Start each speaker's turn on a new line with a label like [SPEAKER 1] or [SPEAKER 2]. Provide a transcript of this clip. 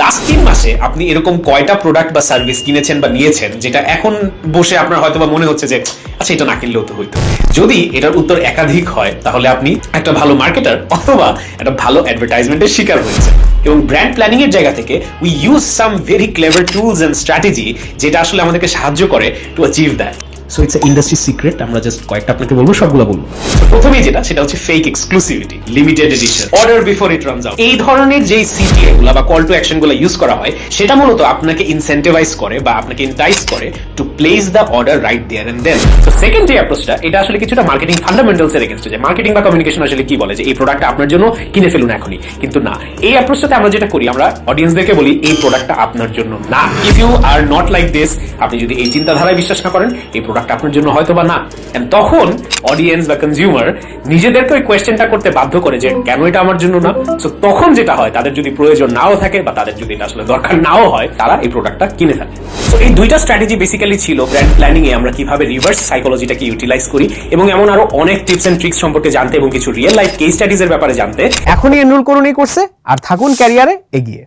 [SPEAKER 1] Last তিন মাসে আপনি এরকম কয়টা প্রোডাক্ট বা সার্ভিস কিনেছেন বা নিয়েছেন, যেটা এখন বসে আপনার হয়তো বা মনে হচ্ছে যে আচ্ছা এটা না কিনলেও তো হইতো। যদি এটার উত্তর একাধিক হয় তাহলে আপনি একটা ভালো মার্কেটার অথবা একটা ভালো অ্যাডভার্টাইজমেন্টের শিকার হয়েছে এবং ব্র্যান্ড প্ল্যানিং এর জায়গা থেকে we use some very clever tools and strategy যেটা আসলে আমাদেরকে সাহায্য করে to achieve that so it's industry secret আমরা জাস্ট কয়েকটা আপনাকে বলব সবগুলো বলব। So, প্রথমেই যেটা সেটা হচ্ছে fake exclusivity limited edition order before it runs out এই ধরনের যেই সিটিএ গুলো বা কল টু অ্যাকশনগুলো ইউজ করা হয় সেটা মূলত আপনাকে ইনসেন্টিভাইজ করে বা আপনাকে ইন্টাইজ করে to place the order right there and then তো সেকেন্ড যে অ্যাপ্রোচটা এটা আসলে কিছুটা মার্কেটিং ফান্ডামেন্টালস এর এগেনস্টে যে মার্কেটিং বা কমিউনিকেশন আসলে কি বলে যে, এই প্রোডাক্টটা আপনার জন্য কিনে ফেলুন এখনই। কিন্তু না, এই অ্যাপ্রোচটাতে আমরা যেটা করি, আমরা অডিয়েন্সদেরকে বলি, এই প্রোডাক্টটা আপনার জন্য না। If you are not like this আপনি যদি এই চিন্তাধারায় বিশ্বাস না করেন, এই প্রোডাক্ট আপনার জন্য হয়তো বা না তখন অডিয়েন্স বা কনজিউমার নিজেদেরকে ওই কোয়েশ্চেনটা করতে বাধ্য করে যে, কেন এটা আমার জন্য না? সো তখন যেটা হয়, তাদের যদি প্রয়োজন নাও থাকে বা তাদের যদি এটা আসলে দরকার নাও হয়, তারা এই প্রোডাক্টটা কিনে ফেলে। তো এই দুইটা স্ট্র্যাটেজি বেসিক্যালি ছিল ব্র্যান্ড প্ল্যানিং এ আমরা কীভাবে রিভার্স সাইকোলজিটাকে ইউটিলাইজ করি এবং এমন আরও অনেক টিপস এন্ড ট্রিক্স সম্পর্কে জানতে এবং কিছু রিয়েল লাইফ কেস স্টাডিজ এর ব্যাপারে জানতে
[SPEAKER 2] এখনই এনরোল করুন এই কোর্সে আর থাকুন ক্যারিয়ারে এগিয়ে।